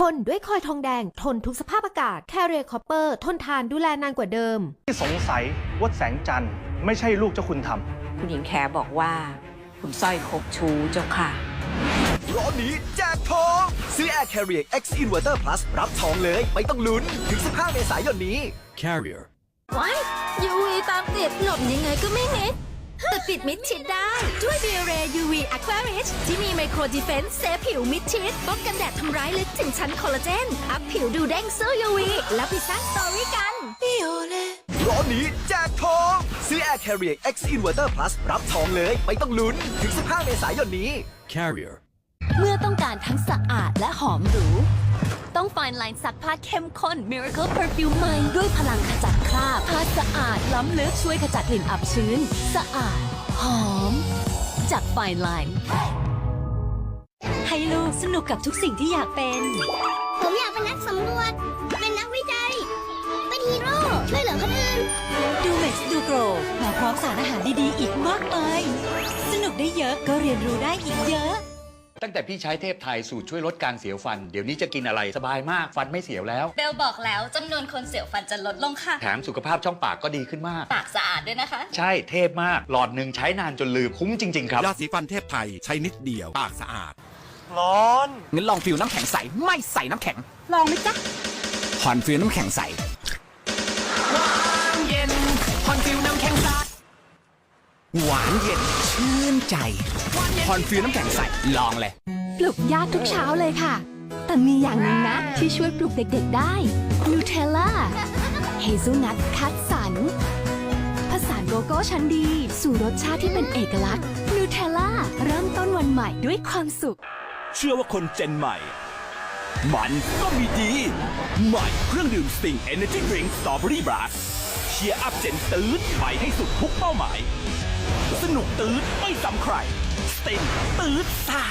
ทนด้วยคอยทองแดง ทนทุกสภาพอากาศ แคเรียคอปเปอร์ ทนทานดูแลนานกว่าเดิม ที่สงสัยว่าแสงจันทร์ไม่ใช่ลูกเจ้าคุณทำคุณหญิงแขบอกว่า คุณสร้อยคบชู้เจ้าค่ะร้อนนี้แจกทองซื้อ Air Carrier X Inverter Plus รับทองเลยไม่ต้องลุ้น ถึง 15 เมษายนนี้ Carrier. ว้ายยูวีตามติดหลบยังไงก็ไม่มิด แต่ปิดมิดชิดได้ด้วย b ีเร UV Aqua Rich ที่มีไมโครดีเฟนส์เซฟผิวมิดชิดป้องกันแดดทำร้ายลึกถึงชั้นคอลลาเจน อัพผิวดูเด้งสู้ UV แล้วไปสร้างสตอรี่กันร้อนนี้แจกทองซื้อ Air Carrier X Inverter Plus รับทองเลยไม่ต้องลุ้น ถึง 15 เมษายนนี้ Carrier. เมื่อต้องการทั้งสะอาดและหอมหรู ต้อง Fine Line ซักผ้าเข้มข้น Miracle Perfume ใหม่ด้วยพลังขจัดคราบผ้าสะอาดล้ำลึกช่วยขจัดกลิ่นอับชื้น สะอาด หอม จาก Fine Line ให้ลูกสนุกกับทุกสิ่งที่อยากเป็น ผมอยากเป็นนักสำรวจ เป็นนักวิจัย เป็นฮีโร่ช่วยเหลือคนอื่น ดูเม็กซ์ดูโกรมาพร้อมสารอาหารดีๆ อีกมากมาย สนุกได้เยอะก็เรียนรู้ได้อีกเยอะ ตั้งแต่พี่ใช้เทพไทยสูตรช่วยลดการเสียวฟัน เดี๋ยวนี้จะกินอะไรสบายมากฟันไม่เสียวแล้ว เบลบอกแล้วจำนวนคนเสียวฟันจะลดลงค่ะ แถมสุขภาพช่องปากก็ดีขึ้นมาก ปากสะอาดด้วยนะคะ ใช่เทพมาก หลอดหนึ่งใช้นานจนลืมคุ้มจริง ๆ ครับ ยาสีฟันเทพไทยใช้นิดเดียว ปากสะอาด ร้อน งั้นลองฟิลน้ำแข็งใส ไม่ใส่น้ำแข็ง ลองไหมจ๊ะฮอนฟิลน้ำแข็งใส หวานเย็นชื่นใจฮอนฟิลน้ำแข็งใสลองเลย ปลุกยากทุกเช้าเลยค่ะ แต่มีอย่างหนึ่งนะ ที่ช่วยปลุกเด็กๆได้นูเทลล่าเฮซุนัทคัดสรรผสานโกโก้ชั้นดี สู่รสชาติที่เป็นเอกลักษณ์นูเทลล่าเริ่มต้นวันใหม่ด้วยความสุข เชื่อว่าคนเจนใหม่ มันก็มีดี ใหม่เครื่องดื่มสติง Energy Drink Strawberry Blast เชียร์อัพเจนตืดไปให้สุดทุกเป้าหมาย สนุกตืดไม่ซ้ำใครสติงตืดซ่า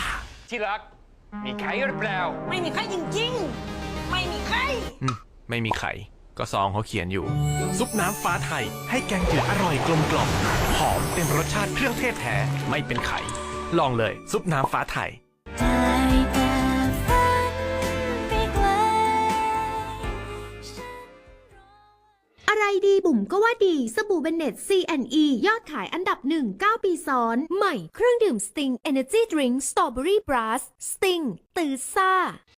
ที่รัก มีไข่หรือเปล่า ไม่มีใครจริงๆ ไม่มีใครไม่มีไข่ ก็ซองเขาเขียนอยู่ ซุปน้ำฟ้าไทย ให้แกงจืดอร่อยกลมกล่อมหอมเป็นรสชาติเครื่องเทศแท้ ไม่เป็นไข่ ลองเลย ซุปน้ำฟ้าไทยอะ ดีบุ๋มก็ว่าดี สบู่เบนเน็ต C&E ยอดขายอันดับหนึ่ง9ปีซ้อน ใหม่เครื่องดื่ม Sting Energy Drink Strawberry Blast Sting ตือซ่า